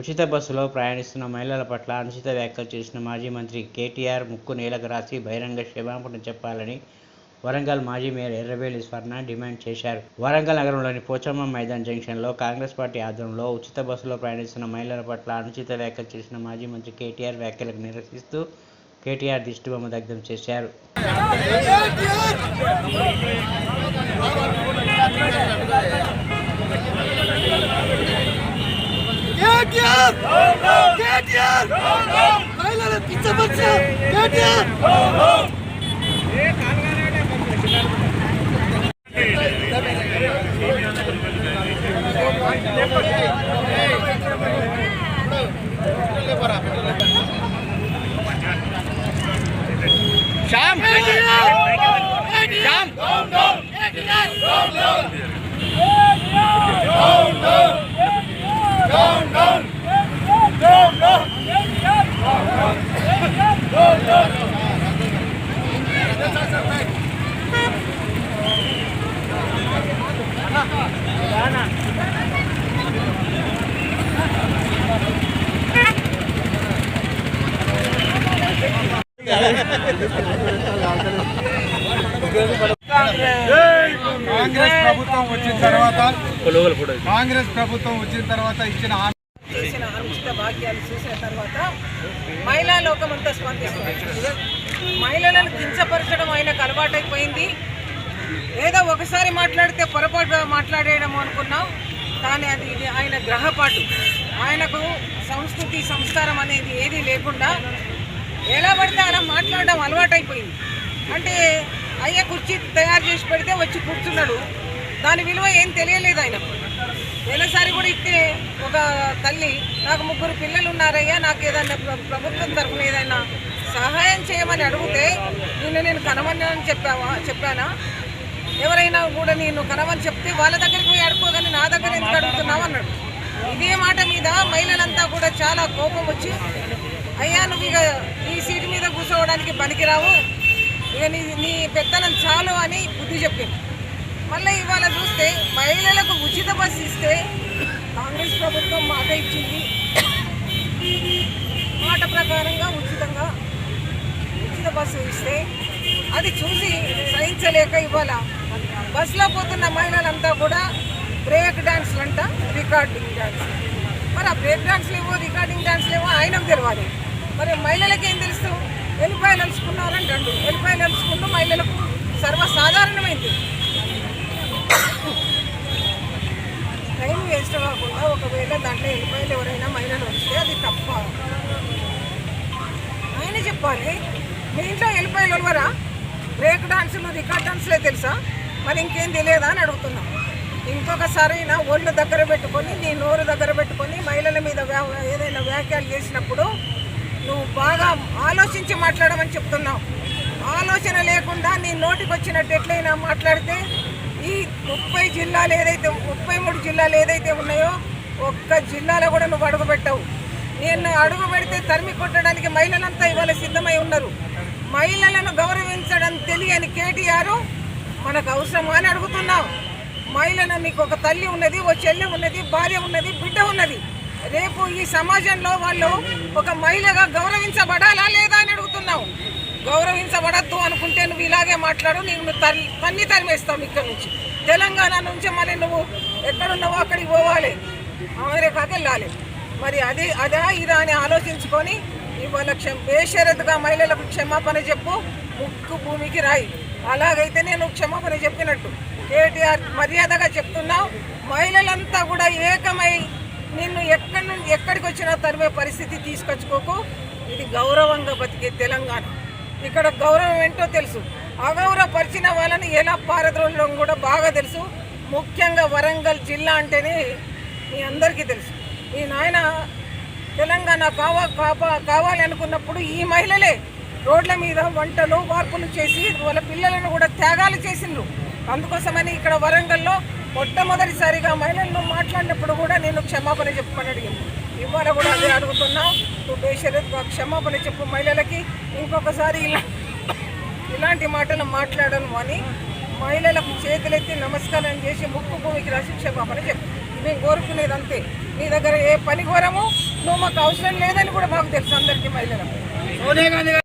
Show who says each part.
Speaker 1: ఉచిత బస్సులో ప్రయాణిస్తున్న మహిళల పట్ల అనుచిత వ్యాఖ్యలు చేసిన మాజీ మంత్రి కేటీఆర్ ముక్కు నేలకు రాసి బహిరంగ క్షమాపణ చెప్పాలని వరంగల్ మాజీ మేయర్ ఎర్రబేలి స్వర్ణ డిమాండ్ చేశారు. వరంగల్ నగరంలోని పోచమ్మ మైదాన్ జంక్షన్లో కాంగ్రెస్ పార్టీ ఆధ్వర్యంలో ఉచిత బస్సులో ప్రయాణిస్తున్న మహిళల పట్ల అనుచిత వ్యాఖ్యలు చేసిన మాజీ మంత్రి కేటీఆర్ వ్యాఖ్యలకు నిరసిస్తూ కేటీఆర్ దిష్టిబొమ్మ దగ్ధం చేశారు.
Speaker 2: KTR! Home, home! KTR! Home,
Speaker 3: home! Bailare, pizza bachcha! KTR! Home, home! Jump! Jump! Jump! Jump! Jump!
Speaker 4: Congress ప్రభుత్వం వచ్చిన తర్వాత కాంగ్రెస్ ప్రభుత్వం వచ్చిన తర్వాత ఇచ్చిన
Speaker 5: చేసిన అనుచిత భాగ్యాలు చూసిన తర్వాత మహిళా లోకమంతా స్పందిస్తుంది. మహిళలను కించపరచడం ఆయనకు అలవాటైపోయింది. ఒకసారి మాట్లాడితే పొరపాటుగా మాట్లాడేయడం అనుకున్నాం. కానీ అది ఇది ఆయన గ్రహపాటు. ఆయనకు సంస్కృతి సంస్కారం అనేది ఏదీ లేకుండా ఎలా పడితే అలా మాట్లాడడం అలవాటైపోయింది. అంటే అయ్యే కుర్చీ తయారు చేసి పెడితే వచ్చి కూర్చున్నాడు. దాని విలువ ఏం తెలియలేదు ఆయనకు. వెళ్ళసారి కూడా ఇస్తే ఒక తల్లి నాకు ముగ్గురు పిల్లలు ఉన్నారయ్యా నాకు ఏదైనా ప్ర- ప్రభుత్వం తరఫున ఏదైనా సహాయం చేయమని అడిగితే నిన్ను నేను కనమని అని చెప్పావా చెప్పానా? ఎవరైనా కూడా నేను కనమని చెప్తే వాళ్ళ దగ్గరికి పోయి అడుకోగానే నా దగ్గర ఎందుకు అడుగుతున్నావు అన్నాడు. ఇదే మాట మీద మహిళలంతా కూడా చాలా కోపం వచ్చి అయ్యా నువ్వు ఇక ఈ సీటు మీద కూర్చోవడానికి పనికిరావు. ఇక నీ నీ పెత్తనం చాలు అని బుద్ధి చెప్పింది. మళ్ళీ ఇవాళ చూస్తే మహిళలకు ఉచిత బస్సు ఇస్తే కాంగ్రెస్ ప్రభుత్వం మాట ఇచ్చింది. మాట ప్రకారంగా ఉచితంగా ఉచిత బస్సు ఇస్తే అది చూసి సహించలేక ఇవాళ బస్సులో పోతున్న మహిళలంతా కూడా బ్రేక్ డ్యాన్స్లు అంట రికార్డింగ్ డ్యాన్స్ మరి ఆ బ్రేక్ డ్యాన్స్లు ఏవో రికార్డింగ్ డ్యాన్స్లు ఏవో ఆయన తెలియాలి మరి మహిళలకి ఏం తెలుసు? ఎల్లిపాయలు అలుచుకున్నారంటండు ఎలిపాయలు అలుచుకుంటూ మహిళలకు సర్వసాధారణమైంది. టైం వేస్ట్ కాకుండా ఒకవేళ దాంట్లో ఎలిపాయలు ఎవరైనా మహిళలు వస్తే అది తప్ప. ఆయన చెప్పాలి. మీ ఇంట్లో ఎల్లిపాయలు ఎవరా? బ్రేక్ డాన్సులు రికార్డ్ డాన్స్లే తెలుసా? మరి ఇంకేం తెలియదా అని అడుగుతున్నాం. ఇంకొకసారి నా ఒళ్ళు దగ్గర పెట్టుకొని నీ నోరు దగ్గర పెట్టుకొని మహిళల మీద వ్యా- ఏదైనా వ్యాఖ్యలు చేసినప్పుడు నువ్వు బాగా ఆలోచించి మాట్లాడమని చెప్తున్నావు. ఆలోచన లేకుండా నీ నోటికి వచ్చినట్టు ఎట్లయినా మాట్లాడితే ఈ ముప్పై జిల్లాలు ఏదైతే ముప్పై మూడు జిల్లాలు ఏదైతే ఉన్నాయో ఒక్క జిల్లాలో కూడా నువ్వు అడుగు పెట్టవు. నేను అడుగు పెడితే తరిమి కొట్టడానికి మహిళలంతా ఇవాళ సిద్ధమై ఉన్నారు. మహిళలను గౌరవించడం తెలియని కేటీఆర్ మనకు అవసరమా అని అడుగుతున్నాం మహిళను నీకు ఒక తల్లి ఉన్నది ఓ చెల్లి ఉన్నది భార్య ఉన్నది బిడ్డ ఉన్నది. రేపు ఈ సమాజంలో వాళ్ళు ఒక మహిళగా గౌరవించబడాలా లేదా అని అడుగుతున్నావు. గౌరవించబడద్దు అనుకుంటే నువ్వు ఇలాగే మాట్లాడు నీకు నువ్వు తల్లి తన్ని తరిమేస్తావు ఇక్కడ నుంచి. తెలంగాణ నుంచి మరి నువ్వు ఎక్కడున్నావో అక్కడికి పోవాలి. అమెరికాకి వెళ్ళాలి. మరి అది అదా ఇదా అని ఆలోచించుకొని ఇవాళ క్షమ బేషరతుగా మహిళలకు క్షమాపణ చెప్పు ముక్కు భూమికి రాయి. అలాగైతే నేను క్షమాపణ చెప్పినట్టు. కేటీఆర్ మర్యాదగా చెప్తున్నావు. మహిళలంతా కూడా ఏకమై నిన్ను ఎక్కడి నుండి ఎక్కడికి వచ్చినా తరిమే పరిస్థితి తీసుకొచ్చుకోకు. ఇది గౌరవంగా బతికే తెలంగాణ. ఇక్కడ గౌరవం ఏంటో తెలుసు. అగౌరవపరిచిన వాళ్ళని ఎలా పారద్రోలడం కూడా బాగా తెలుసు. ముఖ్యంగా వరంగల్ జిల్లా అంటేనే మీ అందరికీ తెలుసు. ఈ నాయన తెలంగాణ కావా కావాలనుకున్నప్పుడు ఈ మహిళలే రోడ్ల మీద వంటలు వార్పులు చేసి వాళ్ళ పిల్లలను కూడా త్యాగాలు చేసిండ్రు. అందుకోసమని ఇక్కడ వరంగల్లో మొట్టమొదటిసారిగా మహిళలను మాట్లాడినప్పుడు కూడా నేను క్షమాపణ చెప్పమని అడిగింది. ఇవాళ కూడా అదే అడుగుతున్నా. నువ్వు క్షమాపణ చెప్పు మహిళలకి. ఇంకొకసారి ఇలా ఇలాంటి మాటలు మాట్లాడను అని మహిళలకు చేతులెత్తి నమస్కారం చేసి ముక్కు భూమికి రాసి క్షమాపణ చెప్పు. మేము కోరుకునేది అంతే. నీ దగ్గర ఏ పని కోరము నువ్వు మాకు అవసరం లేదని కూడా మాకు తెలుసు అందరికీ మహిళలకు.